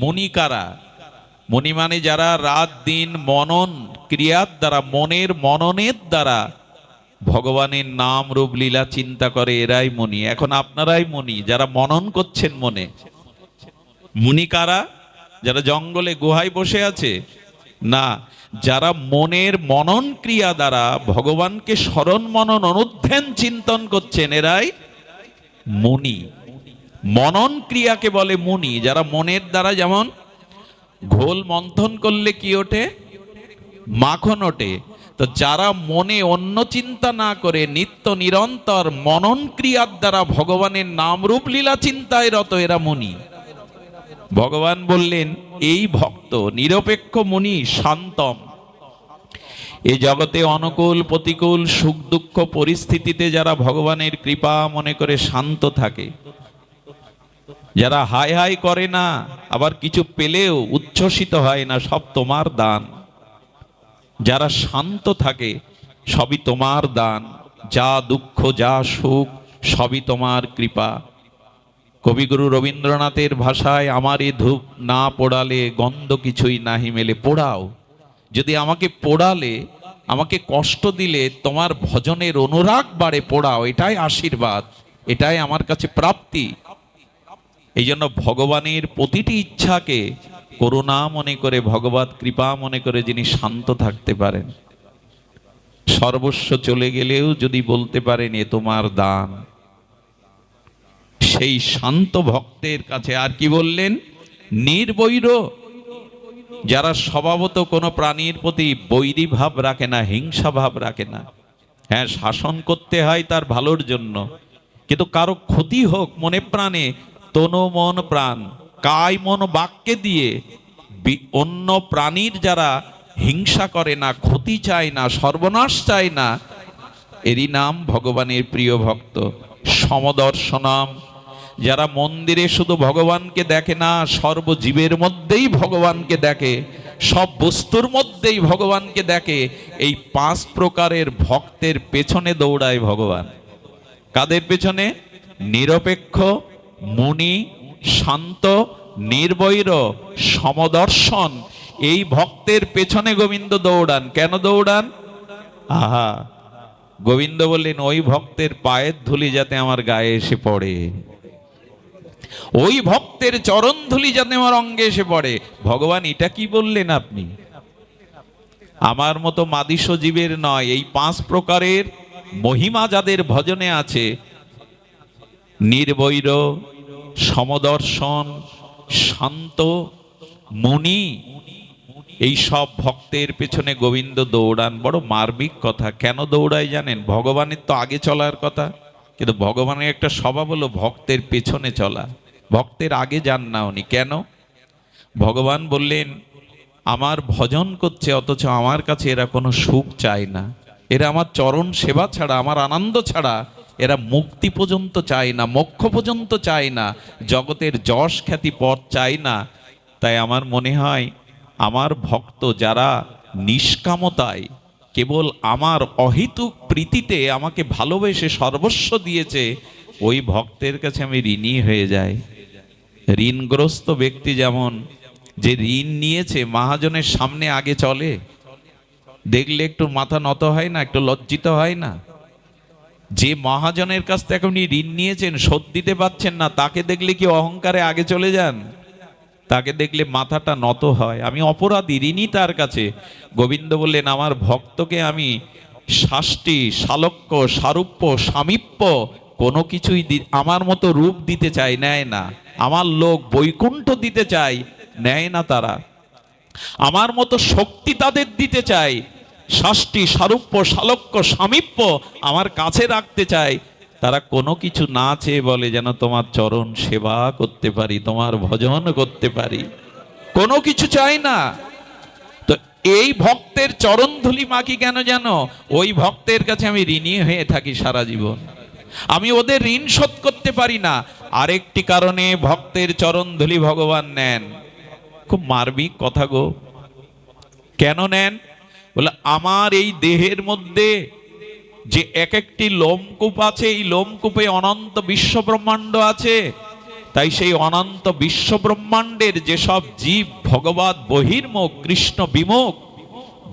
মুনি কারা মুনি যারা রাত, দিন, মনন ক্রিয়ার দ্বারা, মনের মননের দ্বারা। ভগবানের নাম, রূপ, লীলা চিন্তা করে, এরাই মুনি এখন আপনারাই মুনি যারা মনন করছেন মনে। মুনি কারা যারা জঙ্গলে, গুহায় বসে আছে, না, যারা মনের মনন ক্রিয়া দ্বারা ভগবানকে স্মরণ, মনন, অনুধ্যান, চিন্তন করছেন, এরাই মুনি মনন ক্রিয়াকে বলে মুনি, যারা মনের দ্বারা যেমন ঘোল মন্থন করলে কি ওঠে? মাখন ওঠে। তো যারা মনে অন্য চিন্তা না করে, নিত্য নিরন্তর মনন ক্রিয়ার দ্বারা ভগবানের নাম রূপ লীলা চিন্তায় রত এরা মুনি। ভগবান বললেন, এই ভক্ত, নিরপেক্ষ মুনি, শান্তম। এ জগতে অনুকূল, প্রতিকূল, সুখ দুঃখ পরিস্থিতিতে যারা ভগবানের কৃপা মনে করে শান্ত থাকে যারা হাই হাই করে না, আবার কিছু পেলেও উচ্ছ্বসিত হয় না, সব তোমার দান। যারা শান্ত থাকে, সবই তোমার দান। যা দুঃখ, যা সুখ, সবই তোমার কৃপা। কবিগুরু রবীন্দ্রনাথের ভাষায়, আমার এ ধূপ না পোড়ালে গন্ধ কিছুই নাহি মেলে। পোড়াও। যদি আমাকে পোড়ালে, আমাকে কষ্ট দিলে, তোমার ভজনের অনুরাগ বাড়ে, পোড়াও। এটাই আশীর্বাদ। এটাই আমার কাছে প্রাপ্তি। এই জন্য ভগবানের প্রতিটি ইচ্ছাকে করুণা মনে করে, ভগবত কৃপা মনে করে যিনি শান্ত থাকতে পারেন। সর্বস্ব চলে গেলেও যদি বলতে পারেন, এ তোমার দান। সেই শান্ত ভক্তের কাছে আর কি বললেন? নির্বৈর। যারা স্বভাবত কোনো প্রাণীর প্রতি বৈরী ভাব রাখে না, হিংসা ভাব রাখে না। হ্যাঁ শাসন করতে হয় তার ভালোর জন্য। কিন্তু কারও ক্ষতি হোক, মনে প্রাণে তনু মন প্রাণ, কায় মন বাক্যে দিয়ে অন্য প্রাণীর যারা হিংসা করে না, ক্ষতি চায় না, সর্বনাশ চায় না, এরই নাম ভগবানের প্রিয় ভক্ত সমদর্শনাম। যারা মন্দিরে শুধু ভগবানকে দেখে না, সর্বজীবের মধ্যেই ভগবানকে দেখে, সব বস্তুর মধ্যেই ভগবানকে দেখে, এই পাঁচ প্রকারের ভক্তের পেছনে দৌড়ায় ভগবান। কাদের পেছনে? নিরপেক্ষ মুনি, শান্ত, নির্বৈর, সমদর্শন, এই ভক্তের পেছনে গোবিন্দ দৌড়ান। কেন দৌড়ান? আহা, গোবিন্দ বললেন, ওই ভক্তের পায়ের ধুলি যাতে আমার গায়ে এসে পড়ে। ওই ভক্তের চরণ ধুলি যাতে আমার অঙ্গে এসে পড়ে। ভগবান, এটা কি বললেন আপনি? আমার মতো মাদিস জীবের নয়, এই পাঁচ প্রকারের মহিমা যাদের ভজনে আছে নির্বৈর, সমদর্শন, শান্ত, মুনি। এই সব ভক্তের পেছনে গোবিন্দ দৌড়ান। বড় মার্মিক কথা। কেন দৌড়ায় জানেন? ভগবানের তো আগে চলার কথা। কিন্তু ভগবানের একটা স্বভাব হলো ভক্তের পেছনে চলা। ভক্তের আগে যান না উনি। কেন? ভগবান বললেন, আমার ভজন করছে, অথচ আমার কাছে এরা কোনো সুখ চায় না। এরা আমার চরণ সেবা ছাড়া, আমার আনন্দ ছাড়া এরা মুক্তি পর্যন্ত চায় না, মোক্ষ পর্যন্ত চায় না, জগতের যশ খ্যাতি পথ চায় না। তাই আমার মনে হয়, আমার ভক্ত যারা নিষ্কামতায়, কেবল আমার অহিতুক প্রীতিতে আমাকে ভালোবেসে সর্বস্ব দিয়েছে, ওই ভক্তের কাছে আমি ঋণী হয়ে যাই। ঋণগ্রস্ত ব্যক্তি যেমন, যে ঋণ নিয়েছে, মহাজনের সামনে আগে চলে। দেখলে একটু মাথা নত হয় না, একটু লজ্জিত হয় না? যে মহাজনের কাছ থেকে আপনি ঋণ নিয়েছেন, শোধ দিতে পারছেন না, তাকে দেখলে কি অহংকারে আগে চলে যান? তাকে দেখলে মাথাটা নত হয়। আমি অপরাধী, ঋণী তার কাছে। গোবিন্দ বললেন, আমার ভক্তকে আমি শাস্তি শালক্য সারূপ্য, সামীপ্য কোনো কিছুই আমার মতো রূপ দিতে চাই নেয় না। আমার লোক বৈকুণ্ঠ দিতে চাই নেয় না তারা। আমার মতো শক্তি তাদের দিতে চাই ষষ্ঠী সারূপ্য শালক্য সামীপ্য আমার কাছে রাখতে চাই তারা কোনো কিছু না চেয়ে বলে, যেন তোমার চরণ সেবা করতে পারি, তোমার ভজন করতে পারি। কোনো কিছু চাই না। তো এই ভক্তের চরণ ধুলি মাকি কেন যেন ওই ভক্তের কাছে আমি ঋণী হয়ে থাকি সারা জীবন। আমি ওদের ঋণ শোধ করতে পারি না। আরেকটি কারণে ভক্তের চরণ ধুলি ভগবান নেন। খুব মার্মিক কথা গো। কেন নেন? বলে, আমার এই দেহের মধ্যে যে এক একটি লোমকূপ আছে, এই লোমকূপে অনন্ত বিশ্ব ব্রহ্মাণ্ড আছে। তাই সেই অনন্ত বিশ্ব ব্রহ্মাণ্ডের যেসব জীব ভগবত বহির্মুখ, কৃষ্ণ বিমুখ,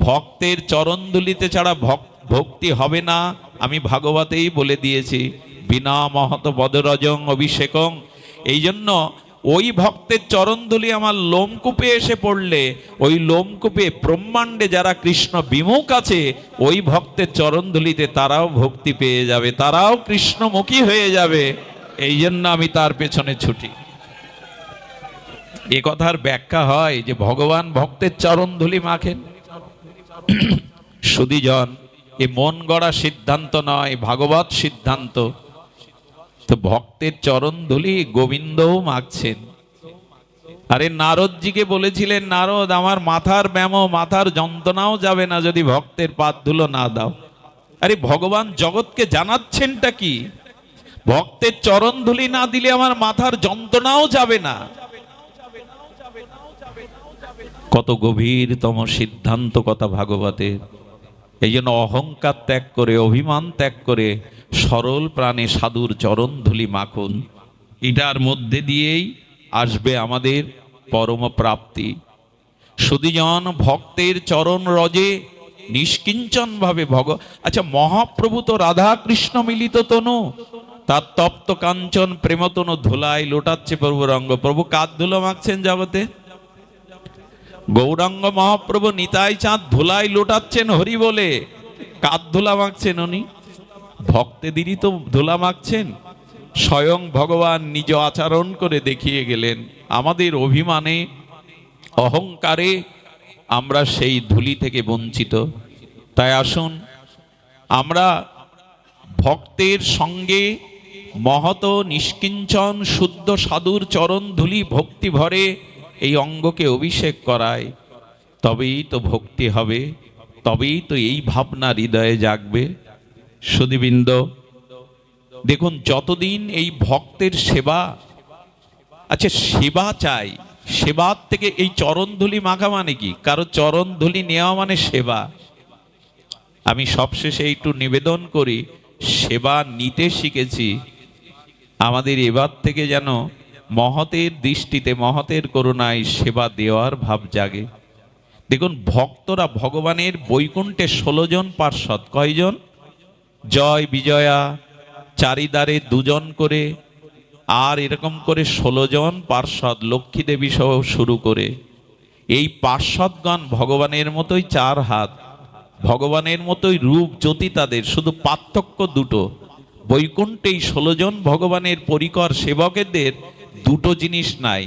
ভক্তের চরণদুলিতে ছাড়া ভক- ভক্তি হবে না। আমি ভাগবতেই বলে দিয়েছি, বিনা মহত বদরজং অভিষেকং। এই জন্য ওই ভক্তের চরণদুলি আমার লোমকূপে এসে পড়লে, ওই লোমকূপে ব্রহ্মাণ্ডে যারা কৃষ্ণ বিমুখ আছে, ওই ভক্তের চরণদুলিতে তারাও ভক্তি পেয়ে যাবে, তারাও কৃষ্ণমুখী হয়ে যাবে। এই জন্য আমি তার পেছনে ছুটি। এ কথার ব্যাখ্যা হয় যে ভগবান ভক্তের চরণধুলি মাখেন। সুদীজন এ মন গড়া সিদ্ধান্ত নয়, ভাগবত সিদ্ধান্ত। তো ভক্তের চরণ ধুলি গোবিন্দও মাখছেন। আরে নারদজিকে বলেছিলেন, নারদ, আমার মাথার ব্যামো, মাথার যন্ত্রণাও যাবে না যদি ভক্তের পাত ধুলো না দাও। আরে ভগবান জগৎকে জানাচ্ছেনটা কি? ভক্তের চরণ ধুলি না দিলে আমার মাথার যন্ত্রণাও যাবে না। কত গভীরতম সিদ্ধান্ত কথা ভাগবতের। এই জন্য অহংকার ত্যাগ করে, অভিমান ত্যাগ করে সরল প্রাণে সাধুর চরণ ধুলি মাখুন। এটার মধ্যে দিয়েই আসবে আমাদের পরম প্রাপ্তি। সুদীজন ভক্তের চরণ রজে নিষ্কিঞ্চন ভাবে ভগ আচ্ছা মহাপ্রভু তো রাধা কৃষ্ণ মিলিত তনু। তার তপ্ত কাঞ্চন প্রেমতনু ধুলায় লোটাচ্ছে প্রভু রঙ্গ প্রভু কাদ ধুলো মাখছেন জগতে। গৌরাঙ্গ মহাপ্রভু নিতাই চাঁদ ধুলাই লোটাচ্ছেন হরি বলে। কাদ ধুলা মাখছেন উনি। ভক্তেদেরই তো ধুলা মাখছেন। স্বয়ং ভগবান নিজ আচরণ করে দেখিয়ে গেলেন, আমাদের অভিমানে, অহংকারে আমরা সেই ধুলি থেকে বঞ্চিত। তাই আসুন, আমরা ভক্তের সঙ্গে মহত নিষ্কিঞ্চন, শুদ্ধ, সাধুর চরণ ধুলি ভক্তি ভরে এই অঙ্গকে অভিষেক করায় তবেই তো ভক্তি হবে, তবেই তো এই ভাবনা হৃদয়ে জাগবে। সুদীবৃন্দ দেখুন, যতদিন এই ভক্তের সেবা আচ্ছা সেবা চাই, সেবার থেকে এই চরণধুলি মাখা মানে কি? কারও চরণধুলি নেওয়া মানে সেবা। আমি সবশেষে একটু নিবেদন করি, সেবা নিতে শিখেছি। আমাদের এবার থেকে যেন মহতের দৃষ্টিতে, মহতের করুণায় সেবা দেওয়ার ভাব জাগে। দেখুন, ভক্তরা ভগবানের বৈকুণ্ঠে ষোলো জন পার্ষদ কয়জন? জয় বিজয়া চারিদারে দুজন করে, আর এরকম করে ষোলো জন পার্ষদ লক্ষ্মী দেবী সহ শুরু করে। এই পার্ষদগণ ভগবানের মতোই চার হাত, ভগবানের মতোই রূপ জ্যোতি তাদের, শুধু পার্থক্য দুটো। বৈকুণ্ঠেই ষোলো জন ভগবানের পরিকর সেবকেদের দুটো জিনিস নাই।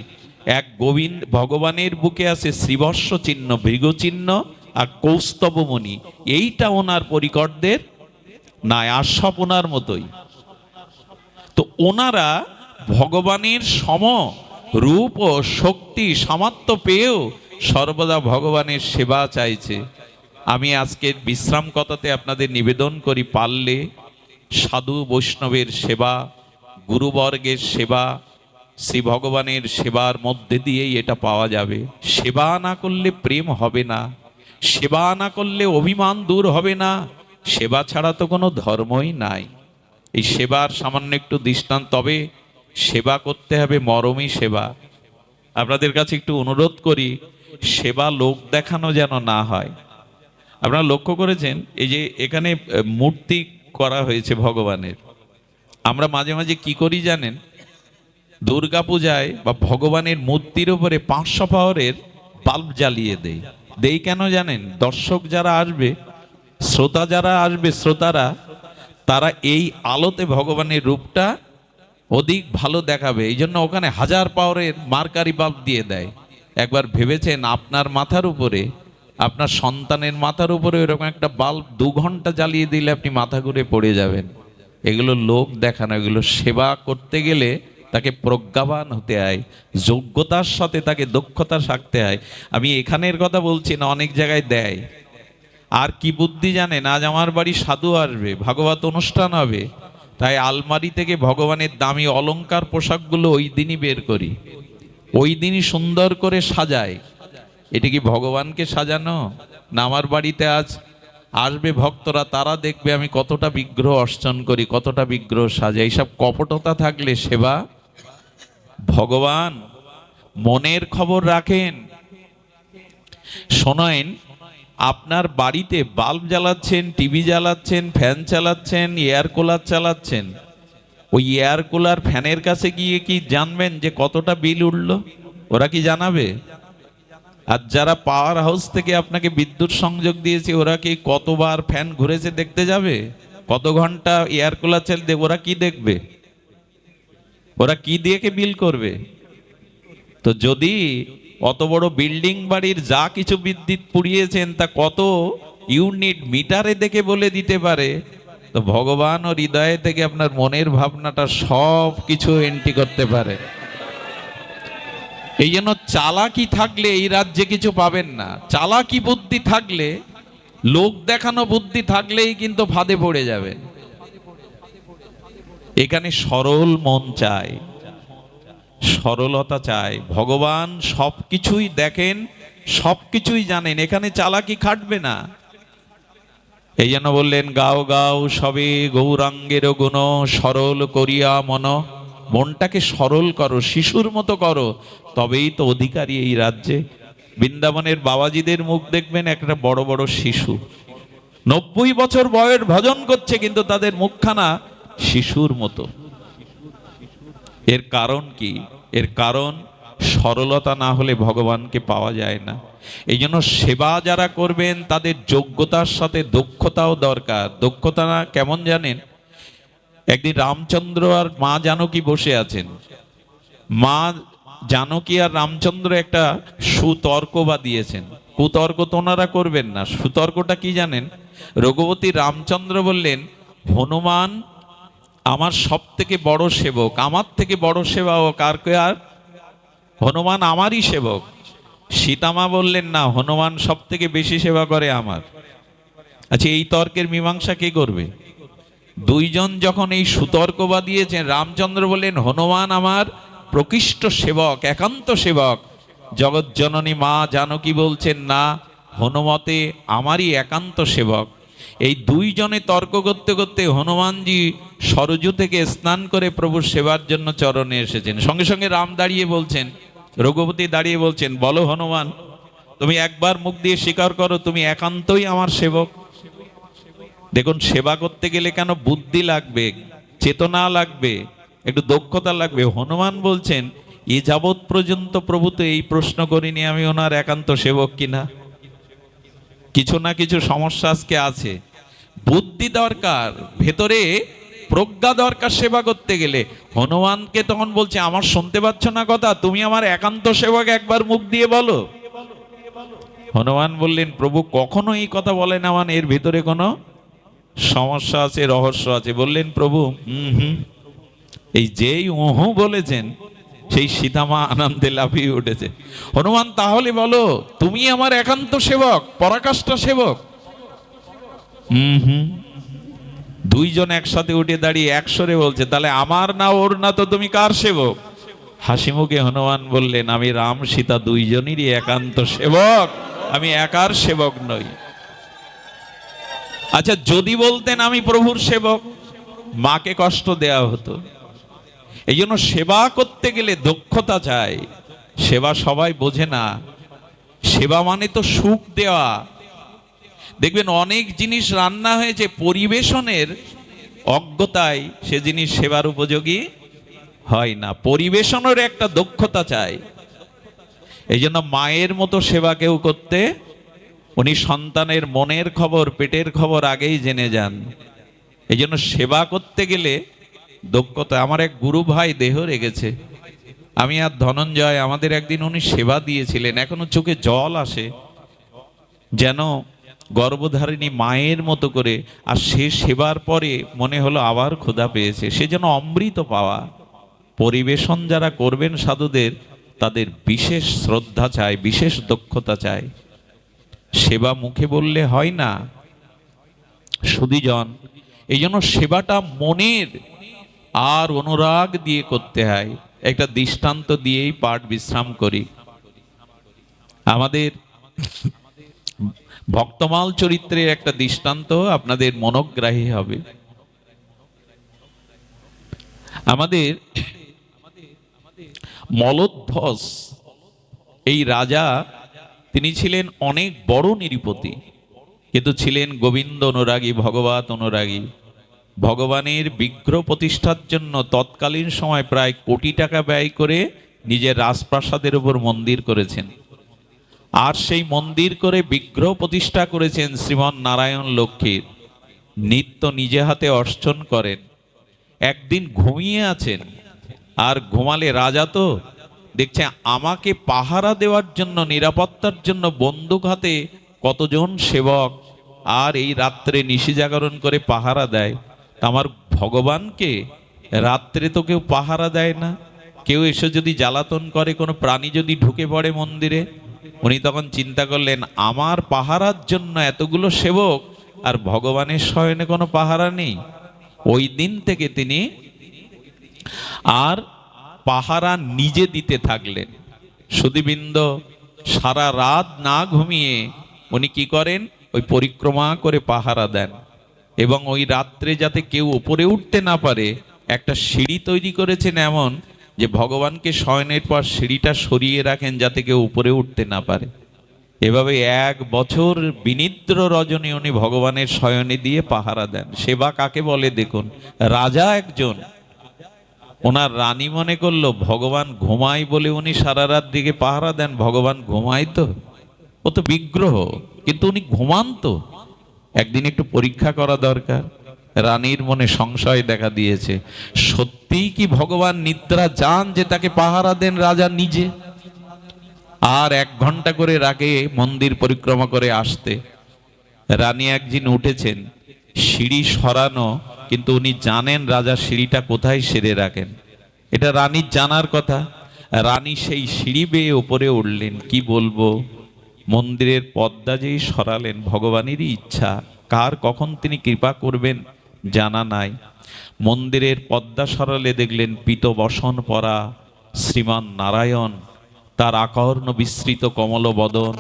এক গোবিন্দ, ভগবানের বুকে আছে শ্রীবর্ষ চিহ্ন ভৃগ চিহ্ন আর কৌস্তবমণি। এইটা ওনার পরিকরদের নাই আশপ ওনার মতোই। তো ওনারা ভগবানের সম রূপ ও শক্তি, সামর্থ্য পেয়েও সর্বদা ভগবানের সেবা চাইছে। আমি আজকের বিশ্রাম কথাতে আপনাদের নিবেদন করি, পারলে সাধু বৈষ্ণবের সেবা, গুরুবর্গের সেবা, শ্রী ভগবানের সেবার মধ্যে দিয়েই এটা পাওয়া যাবে। সেবা না করলে প্রেম হবে না। সেবা না করলে অভিমান দূর হবে না। সেবা ছাড়া তো কোনো ধর্মই নাই। এই সেবার সামান্য একটু দৃষ্টান্ত, তবে সেবা করতে হবে মরমই সেবা। আপনাদের কাছে একটু অনুরোধ করি, সেবা লোক দেখানো যেন না হয়। আপনারা লক্ষ্য করেছেন, এই যে এখানে মূর্তি করা হয়েছে ভগবানের। আমরা মাঝে মাঝে কি করি জানেন? দুর্গা পূজায় বা ভগবানের মূর্তির উপরে পাঁচশো পাওয়ারের বাল্ব জ্বালিয়ে দেই। দেই কেন জানেন? দর্শক যারা আসবে শ্রোতা যারা আসবে, শ্রোতারা, তারা এই আলোতে ভগবানের রূপটা অধিক ভালো দেখাবে। এই জন্য ওখানে হাজার পাওয়ারের মার্কারি বাল্ব দিয়ে দেয়। একবার ভেবেছেন আপনার মাথার উপরে, আপনার সন্তানের মাথার উপরে এরকম একটা বাল্ব দু ঘণ্টা জ্বালিয়ে দিলে আপনি মাথা ঘুরে পড়ে যাবেন। এগুলো লোক দেখানো, এগুলো সেবা করতে গেলে তাকে প্রজ্ঞাবান হতে হয়, যোগ্যতার সাথে তাকে দক্ষতা থাকতে হয় আমি এখানের কথা বলছি না, অনেক জায়গায় দেয়। আর কি বুদ্ধি জানেন? আজ আমার বাড়ি সাধু আসবে, ভাগবত অনুষ্ঠান হবে। তাই আলমারি থেকে ভগবানের দামি অলংকার পোশাকগুলো ওই দিনই বের করি। ওই দিনই সুন্দর করে সাজায় এটা কি ভগবানকে সাজানো? না আমার বাড়িতে আজ আসবে ভক্তরা, তারা দেখবে আমি কতটা বিগ্রহ অর্চন করি, কতটা বিগ্রহ সাজাই। এইসব কপটতা থাকলে সেবা? ভগবান, মনের খবর রাখেন। শোনেন আপনার বাড়িতে বাল্ব জ্বালাচ্ছেন, টিভি জ্বালাচ্ছেন, ফ্যান চালাচ্ছেন, এয়ার কুলার চালাচ্ছেন। ওই এয়ার কুলার ফ্যানের কাছে গিয়ে কি জানবেন যে কতটা বিল উঠল? ওরা কি জানাবে? আর যারা পাওয়ার হাউস থেকে আপনাকে বিদ্যুৎ সংযোগ দিয়েছে, ওরা কি কতবার ফ্যান ঘুরেছে দেখতে যাবে? কত ঘণ্টা এয়ার কুলার চালিয়ে ওরা কি দেখবে? ওরা কি দিয়ে বিল করবে? তো যদি অত বড় বিল্ডিং বাড়ির যা কিছু বিদ্যুৎ পুড়িয়েছেন তা কত ইউনিট মিটারে দেখে বলে দিতে পারে? তো ভগবান ও হৃদয়ে থেকে আপনার মনের ভাবনাটা সব কিছু এন্ট্রি করতে পারে। এই জন্য চালাকি থাকলে এই রাজ্যে কিছু পাবেন না। চালাকি বুদ্ধি থাকলে, লোক দেখানো বুদ্ধি থাকলেই কিন্তু ফাঁদে পড়ে যাবেন এখানে সরল মন চাই। সরলতা চায় ভগবান সব কিছুই দেখেন সব কিছুই জানেন। এখানে চালাকি খাটবে না। এই জন্য বললেন, গাও গাও, সবে গৌরাঙ্গের গুণ, সরল করিয়া মন। মনটাকে সরল করো, শিশুর মতো করো। তবেই তো অধিকারী এই রাজ্যে। বৃন্দাবনের বাবাজিদের মুখ দেখবেন, একটা বড় বড় শিশু। নব্বই বছর বয়স ভজন করছে, কিন্তু তাদের মুখখানা শিশুর মতো। এর কারণ কি? এর কারণ সরলতা না হলে ভগবানকে পাওয়া যায় না। এই জন্য সেবা যারা করবেন, তাদের যোগ্যতার সাথে দক্ষতাও দরকার। দক্ষতা না কেমন জানেন? একদিন রামচন্দ্র আর মা জানকী বসে আছেন। মা জানকী আর রামচন্দ্র একটা সুতর্ক বা দিয়েছেন। কুতর্ক তো ওনারা করবেন না। সুতর্কটা কি জানেন? রঘুপতি রামচন্দ্র বললেন, হনুমান আমার সব থেকে বড় সেবক, আমার থেকে বড় সেবক আর কে আর? হনুমান আমারই সেবক। সীতামা বললেন, না, হনুমান সব থেকে বেশি সেবা করে আমার। আচ্ছা এই তর্কের মীমাংসা কে করবে? দুইজন যখন এই সুতর্ক বা দিয়েছেন, রামচন্দ্র বললেন, হনুমান আমার প্রকৃষ্ট সেবক, একান্ত সেবক। জগৎজননী মা জানকী বলছেন, না, হনুমতে আমারই একান্ত সেবক। এই দুইজনে তর্ক করতে করতে হনুমানজি সরজু থেকে স্নান করে প্রভুর সেবার জন্য চরণে এসেছেন। সঙ্গে সঙ্গে রাম দাঁড়িয়ে বলছেন, রঘুপতি দাঁড়িয়ে বলছেন, বলো হনুমান, তুমি একবার মুখ দিয়ে স্বীকার করো, তুমি একান্তই আমার সেবক। দেখুন, সেবা করতে গেলে কেন বুদ্ধি লাগবে, চেতনা লাগবে, একটু দক্ষতা লাগবে। হনুমান বলছেন, এ যাবৎ পর্যন্ত প্রভু তো এই প্রশ্ন করিনি আমি ওনার একান্ত সেবক কিনা। কিছু না কিছু সমস্যা আজকে আছে। বুদ্ধি দরকার, ভেতরে প্রজ্ঞা দরকার সেবা করতে গেলে। হনুমানকে তখন বলছে, আমার শুনতে পাচ্ছ না কথা? তুমি আমার একান্ত সেবক, একবার মুখ দিয়ে বলো। হনুমান বললেন, প্রভু, কখনো এই কথা বলেন আমার এর ভিতরে কোনো সমস্যা আছে, রহস্য আছে? বললেন, প্রভু, হুম হুম। এই যেই উহু বলেছেন সেই সীতামা আনন্দে লাফিয়ে উঠেছে। হনুমান, তাহলে বলো, তুমি আমার একান্ত সেবক, পরাকাষ্ঠা সেবক? হুম হুম। দুইজন একসাথে উঠে দাঁড়িয়ে একসরে বলছে, তাহলে আমার না ওর না তো তুমি কার সেবক? হাসি মুখে হনুমান বললেন, আমি রাম সীতা দুইজনেরই একান্ত সেবক। আমি একার সেবক নই। আচ্ছা যদি বলতেন আমি প্রভুর সেবক, মাকে কষ্ট দেয়া হতো। এই জন্য সেবা করতে গেলে দক্ষতা চাই। সেবা সবাই বোঝে না। সেবা মানে তো সুখ দেওয়া। দেখবেন অনেক জিনিস রান্না হয়েছে পরিবেশনের অজ্ঞতায়, সে জিনিস সেবার উপযোগী হয় না। পরিবেশনের একটা দক্ষতা চাই। এই জন্য মায়ের মতো সেবা কেউ করতে, উনি সন্তানের মনের খবর, পেটের খবর আগেই জেনে যান। এই জন্য সেবা করতে গেলে দক্ষতা, আমার এক গুরু ভাই দেহ রেগেছে। আমি আর ধনঞ্জয় আমাদের একদিন উনি সেবা দিয়েছিলেন। এখনও চোখে জল আসে। যেন গর্ভধারিণী মায়ের মতো করে আর সে সেবার পরে মনে হলো আবার ক্ষুধা পেয়েছে। সে যেন অমৃত পাওয়া। পরিবেশন যারা করবেন সাধুদের, তাদের বিশেষ শ্রদ্ধা চায় বিশেষ দক্ষতা চায় সেবা মুখে বললে হয় না। সুদীজন এই জন্য সেবাটা মনের আর অনুরাগ দিয়ে করতে হয়। একটা দৃষ্টান্ত দিয়েই পাঠ বিশ্রাম করি। আমাদের ভক্তমাল চরিত্রের একটা দৃষ্টান্ত আপনাদের মনোগ্রাহী হবে। আমাদের মলোধ্বস এই রাজা, তিনি ছিলেন অনেক বড় নিরীপতি। কিন্তু ছিলেন গোবিন্দ অনুরাগী, ভগবত অনুরাগী। ভগবানের বিগ্রহ প্রতিষ্ঠার জন্য তৎকালীন সময় প্রায় কোটি টাকা ব্যয় করে নিজের রাজপ্রাসাদের উপর মন্দির করেছেন। আর সেই মন্দির করে বিগ্রহ প্রতিষ্ঠা করেছেন শ্রীমন নারায়ণ লক্ষ্মীর নিত্য নিজে হাতে অর্চন করেন। একদিন ঘুমিয়ে আছেন। আর ঘুমালে রাজা তো? দেখছে আমাকে পাহারা দেওয়ার জন্য, নিরাপত্তার জন্য বন্দুক হাতে কতজন সেবক আর এই রাত্রে নিশি জাগরণ করে পাহারা দেয়। আমার ভগবানকে রাত্রে তো কেউ পাহারা দেয় না। কেউ এসে যদি জ্বালাতন করে, কোনো প্রাণী যদি ঢুকে পড়ে মন্দিরে, উনি তখন চিন্তা করলেন, আমার পাহারার জন্য এতগুলো সেবক, আর ভগবানের শয়নে কোনো পাহারা নেই। ওই দিন থেকে তিনি আর পাহারা নিজে দিতে থাকলেন। সুদীবৃন্দ সারা রাত না ঘুমিয়ে উনি কি করেন? ওই পরিক্রমা করে পাহারা দেন। এবং ওই রাত্রে যাতে কেউ উপরে উঠতে না পারে, একটা সিঁড়ি তৈরি করেছেন এমন যে ভগবানকে শয়নের পর সিঁড়িটা সরিয়ে রাখেন যাতে কেউ উপরে উঠতে না পারে। এভাবে এক বছর বিনিদ্র রজনী উনি ভগবানের শয়নে দিয়ে পাহারা দেন। সেবা কাকে বলে দেখুন? রাজা একজন। ওনার রানী মনে করল, ভগবান ঘুমাই বলে উনি সারা রাত দিকে পাহারা দেন, ভগবান ঘুমাই তো? ও তো বিগ্রহ, কিন্তু উনি ঘুমান তো। একদিন একটু পরীক্ষা করা দরকার। রানীর মনে সংশয় দেখা দিয়েছে। সত্যিই কি ভগবান নিদ্রা যান যে তাকে পাহারা দেন রাজা নিজে? আর এক ঘণ্টা করে রাগে মন্দির পরিক্রমা করে আসতে। রানী একদিন উঠেছেন, সিঁড়ি সরানো, কিন্তু উনি জানেন রাজা সিঁড়িটা কোথায় সেরে রাখেন। এটা রানীর জানার কথা। রানী সেই সিঁড়ি বেয়ে ওপরে উঠলেন, কি বলব? মন্দিরের পদ্মা যেই সরালেন ভগবানেরই ইচ্ছা, কার কখন তিনি কৃপা করবেন জানা নাই। মন্দিরের পদ্মা সরালে দেখলেন পিত বসন পরা শ্রীমান নারায়ণ, তার আকর্ণ বিস্তৃত কমল বদন,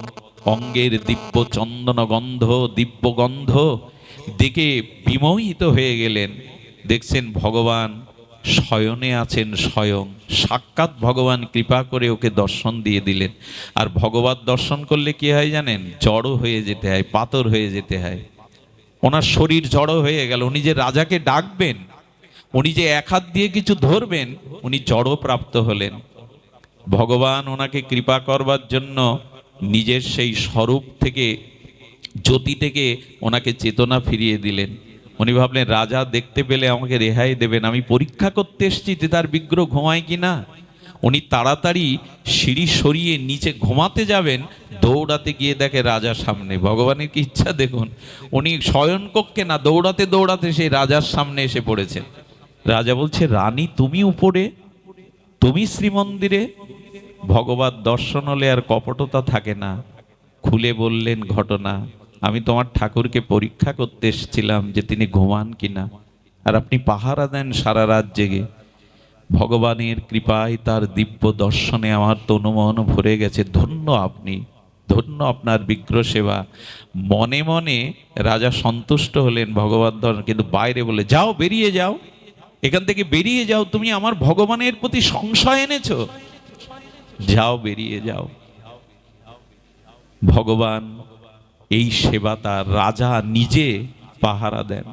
অঙ্গের দিব্য চন্দন গন্ধ, দিব্য গন্ধ, দেখে বিমোহিত হয়ে গেলেন। দেখছেন ভগবান শয়নে আছেন স্বয়ং। সাক্ষাৎ ভগবান কৃপা করে ওকে দর্শন দিয়ে দিলেন। আর ভগবত দর্শন করলে কি হয় জানেন? জড়ো হয়ে যেতে হয় পাথর হয়ে যেতে হয়। ওনার শরীর জড়ো হয়ে গেল, উনি যে রাজাকে ডাকবেন, উনি যে এক হাত দিয়ে কিছু ধরবেন, উনি জড়ো প্রাপ্ত হলেন। ভগবান ওনাকে কৃপা করবার জন্য নিজের সেই স্বরূপ থেকে, জ্যোতি থেকে ওনাকে চেতনা ফিরিয়ে দিলেন। উনি ভাবলেন, রাজা দেখতে পেলে আমাকে রেহাই দেবেন। আমি পরীক্ষা করতে এসেছি যে তার বিগ্রহ ঘুমায় কি না উনি তাড়াতাড়ি সিঁড়ি সরিয়ে নিচে ঘুমাতে যাবেন, দৌড়াতে গিয়ে দেখে রাজার সামনে। ভগবানের কি ইচ্ছা দেখুন, উনি শয়নকক্ষে না, দৌড়াতে দৌড়াতে সেই রাজার সামনে এসে পড়েছেন। রাজা বলছে, রানী, তুমি উপরে, তুমি শ্রীমন্দিরে? ভগবত দর্শন হলে আর কপটতা থাকে না। খুলে বললেন, ঘটনা আমি তোমার ঠাকুরকে পরীক্ষা করতে এসেছিলাম যে তিনি ঘুমান কিনা। আর আপনি পাহারা দেন সারা রাত জেগে। ভগবানের কৃপায় তার দিব্য দর্শনে আমার তনুমন ভরে গেছে। ধন্য আপনি, ধন্য আপনার বিগ্রহ সেবা মনে মনে রাজা সন্তুষ্ট হলেন ভগবান দর্শন কিন্তু বাইরে বলে যাও, বেরিয়ে যাও। এখান থেকে বেরিয়ে যাও। তুমি আমার ভগবানের প্রতি সংশয় এনেছ। যাও, বেরিয়ে যাও। ভগবান এই সেবা তার রাজা নিজে পাহারা দেন।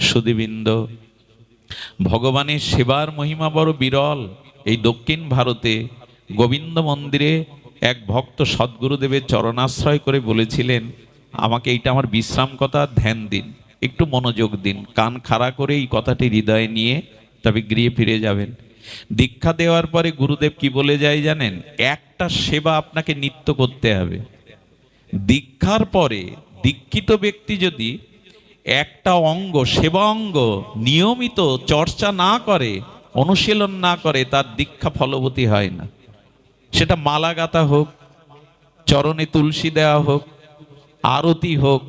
সুদীবৃন্দ ভগবানের সেবার মহিমা বড় বিরল। এই দক্ষিণ ভারতে গোবিন্দ মন্দিরে এক ভক্ত সদ্গুরুদেবের চরণাশ্রয় করে বলেছিলেন, আমাকে এইটা আমার বিশ্রাম কথা, ধ্যান দিন, একটু মনোযোগ দিন, কান খাড়া করে এই কথাটি হৃদয়ে নিয়ে তবে গৃহে ফিরে যাবেন। দীক্ষা দেওয়ার পরে গুরুদেব কি বলে যায় জানেন? একটা সেবা আপনাকে নিত্য করতে হবে। দীক্ষার পরে দীক্ষিত ব্যক্তি যদি একটা অঙ্গ, সেবা অঙ্গ নিয়মিত চর্চা না করে, অনুশীলন না করে, তার দীক্ষা ফলবতী হয় না। সেটা মালা গাঁথা হোক, চরণে তুলসী দেওয়া হোক, আরতি হোক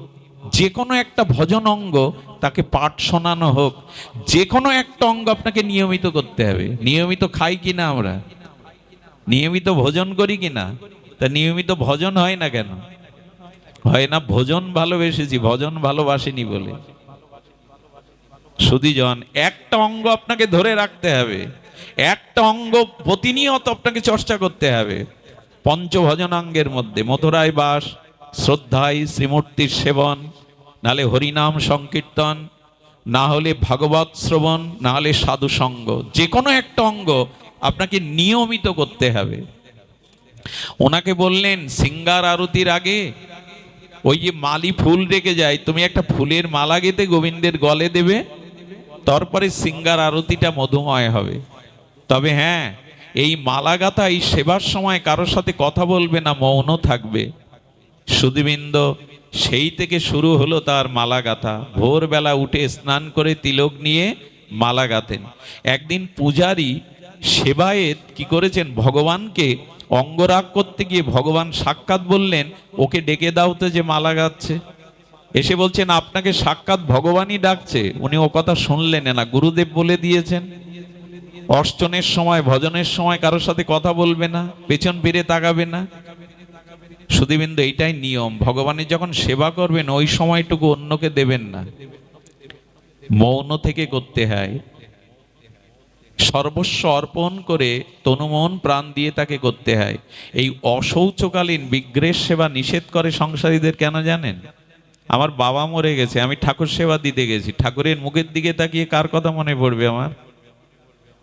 যে কোনো একটা ভজন অঙ্গ তাকে পাঠ শোনানো হোক যে কোনো একটা অঙ্গ আপনাকে নিয়মিত করতে হবে। নিয়মিত খাই কিনা আমরা? নিয়মিত ভোজন করি কিনা? তা নিয়মিত ভজন হয় না কেন? হয় না ভোজন ভালোবেসেছি, ভজন ভালোবাসিনি বলে। সুদীজন একটা অঙ্গ আপনাকে ধরে রাখতে হবে। একটা অঙ্গ প্রতিনিয়ত আপনাকে চর্চা করতে হবে। পঞ্চভজনাঙ্গের মধ্যে মথুরায় বাস, শ্রদ্ধায় শ্রীমূর্তির সেবন নাহলে হরিনাম সংকীর্তন, না হলে ভাগবত শ্রবণ, না হলে সাধু সঙ্গ। যে কোনো একটা অঙ্গ আপনাকে নিয়মিত করতে হবে। ওনাকে বললেন, সিঙ্গার আরতির আগে ওই যে মালি ফুল রেখে যায়, তুমি একটা ফুলের মালা গেতে গোবিন্দের গলে দেবে, তারপরে সিঙ্গার আরতিটা মধুময় হবে। তবে হ্যাঁ এই মালা গাথা এই সেবার সময় কারোর সাথে কথা বলবে না মৌন থাকবে। সুদীবৃন্দ সেই থেকে শুরু হলো তার মালা গাথা ভোরবেলা উঠে স্নান করে তিলক নিয়ে মালা গাঁথেন। একদিন পূজারী সেবায়েত কি করেছেন, ভগবানকে অঙ্গরাগ করতে গিয়ে ভগবান সাক্ষাৎ বললেন, ওকে ডেকে দাও তো যে মালা গাচ্ছে। এসে বলছেন, আপনাকে সাক্ষাৎ ভগবানই ডাকছে। উনি ও কথা শুনলেন না। গুরুদেব বলে দিয়েছেন, অর্চনের সময়, ভজনের সময় কারোর সাথে কথা বলবে না, পেছন ফিরে তাকাবে না। সুদীবিন্দু এইটাই নিয়ম। ভগবানের যখন সেবা করবেন, ওই সময়টুকু অন্যকে দেবেন না। মৌন থেকে করতে হয়। সর্বস্ব অর্পণ করে তনুমন প্রাণ দিয়ে তাকে করতে হয়। এই অশৌচকালীন বিগ্রহের সেবা নিষেধ করে সংসারীদের কেন জানেন? আমার বাবা মরে গেছে, আমি ঠাকুর সেবা দিতে গেছি। ঠাকুরের মুখের দিকে তাকিয়ে কার কথা মনে পড়বে আমার?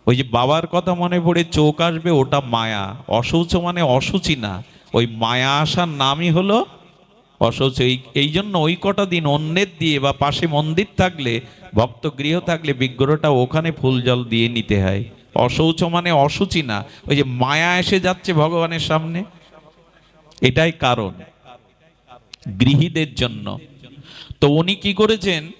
ওই যে বাবার কথা মনে পড়ে চোখ আসবে, ওটা মায়া। অশৌচ মানে অসুচি না। ওই মায়া আসার নামই হলো অশৌচ এই এই জন্য ওই কটা দিন অন্যের দিয়ে বা পাশে মন্দির থাকলে ভক্ত গৃহ থাকলে বিগ্রহটা ওখানে ফুল জল দিয়ে নিতে হয়। অশৌচ মানে অসুচি না, ওই যে মায়া এসে যাচ্ছে ভগবানের সামনে। এটাই কারণ, গৃহীদের জন্য। তো উনি কি করেছেন?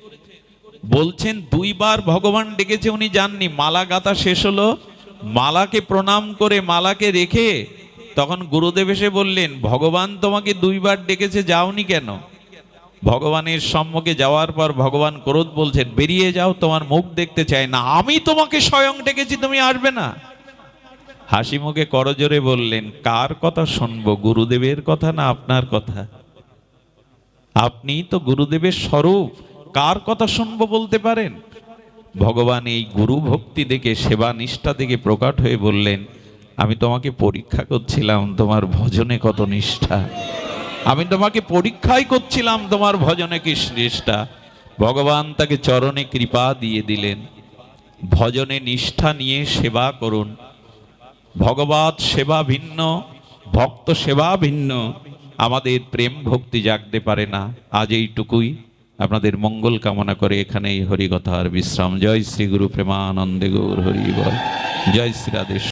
বলছেন, দুইবার ভগবান ডেকেছে, উনি জাননি মালা গাথা শেষ হলো। মালাকে প্রণাম করে, মালাকে রেখে তখন গুরুদেব এসে বললেন, ভগবান তোমাকে দুইবার ডেকেছে, যাওনি কেন? ভগবানের সম্মুখে যাওয়ার পর ভগবান ক্রোধ বলছেন, বেরিয়ে যাও, তোমার মুখ দেখতে চাই না, আমি তোমাকে স্বয়ং ডেকেছি, তুমি আসবে না। হাসি মুখে করজোরে বললেন, কার কথা শুনব? গুরুদেবের কথা না আপনার কথা? আপনি তো গুরুদেবের স্বরূপ, কার কথা শুনব বলতে পারেন? ভগবান এই গুরু ভক্তি দেখে সেবা নিষ্ঠা দেখে প্রকাট হয়ে বললেন আমি তোমাকে পরীক্ষা করছিলাম, তোমার ভজনে কত নিষ্ঠা। আমি তোমাকে পরীক্ষাই করছিলাম, তোমার ভজনে কি নিষ্ঠা। ভগবান তাকে চরণে কৃপা দিয়ে দিলেন। ভজনে নিষ্ঠা নিয়ে সেবা করুন। ভগবত সেবা ভিন্ন, ভক্ত সেবা ভিন্ন। আমাদের প্রেম ভক্তি জাগতে পারে না। আজ এইটুকুই। আপনাদের মঙ্গল কামনা করে এখানেই হরিকথার বিশ্রাম। জয় শ্রী গুরু প্রেমানন্দে গৌর হরি বল। জয় শ্রী রাধেশ